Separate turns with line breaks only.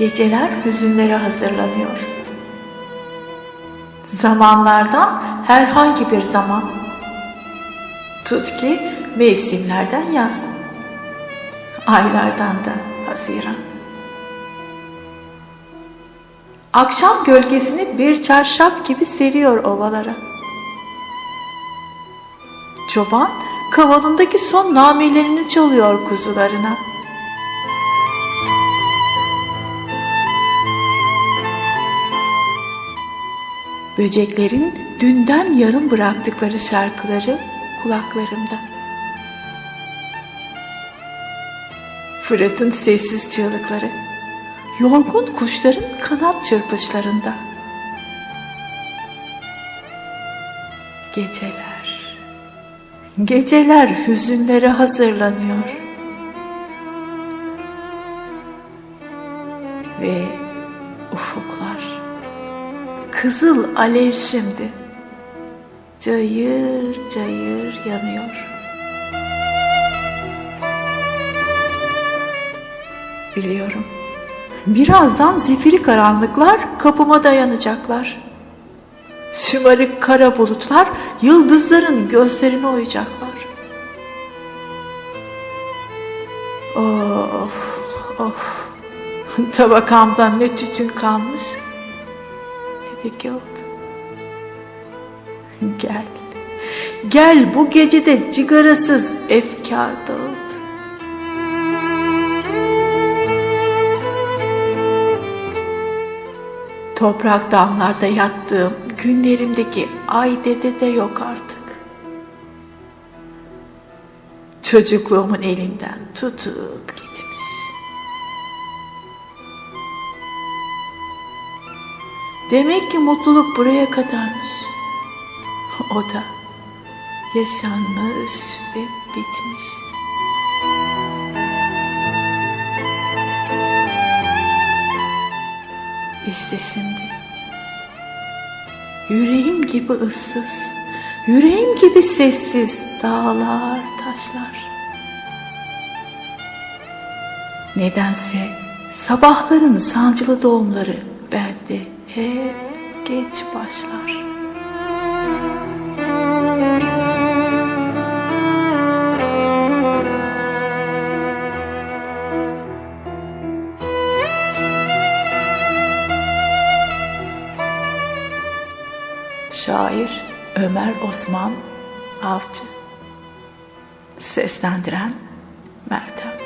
Geceler hüzünlere hazırlanıyor. Zamanlardan herhangi bir zaman. Tut ki mevsimlerden yaz. Aylardan da Haziran. Akşam gölgesini bir çarşaf gibi seriyor ovalara. Çoban kavalındaki son namelerini çalıyor kuzularına. Böceklerin dünden yarım bıraktıkları şarkıları kulaklarımda. Fırat'ın sessiz çığlıkları, yorgun kuşların kanat çırpışlarında. Geceler, geceler hüzünlere hazırlanıyor. Ve ufuklar kızıl alev şimdi cayır cayır yanıyor. Biliyorum. Birazdan zifiri karanlıklar kapıma dayanacaklar. Şımarık kara bulutlar yıldızların gözlerine oyacaklar. Of, of. Tabakamdan ne tütün kalmış de kağıt. Gel, gel bu gecede cigarasız efkar dağıt. Toprak damlarda yattığım günlerimdeki ay dede de yok artık. Çocukluğumun elinden tutup gitmiş. Demek ki mutluluk buraya kadarmış. O da yaşanmış ve bitmiş. İşte şimdi yüreğim gibi ıssız, yüreğim gibi sessiz dağlar, taşlar. Nedense sabahların sancılı doğumları bende hep geç başlar. Şair Ömer Osman Avcı Seslendiren Meltem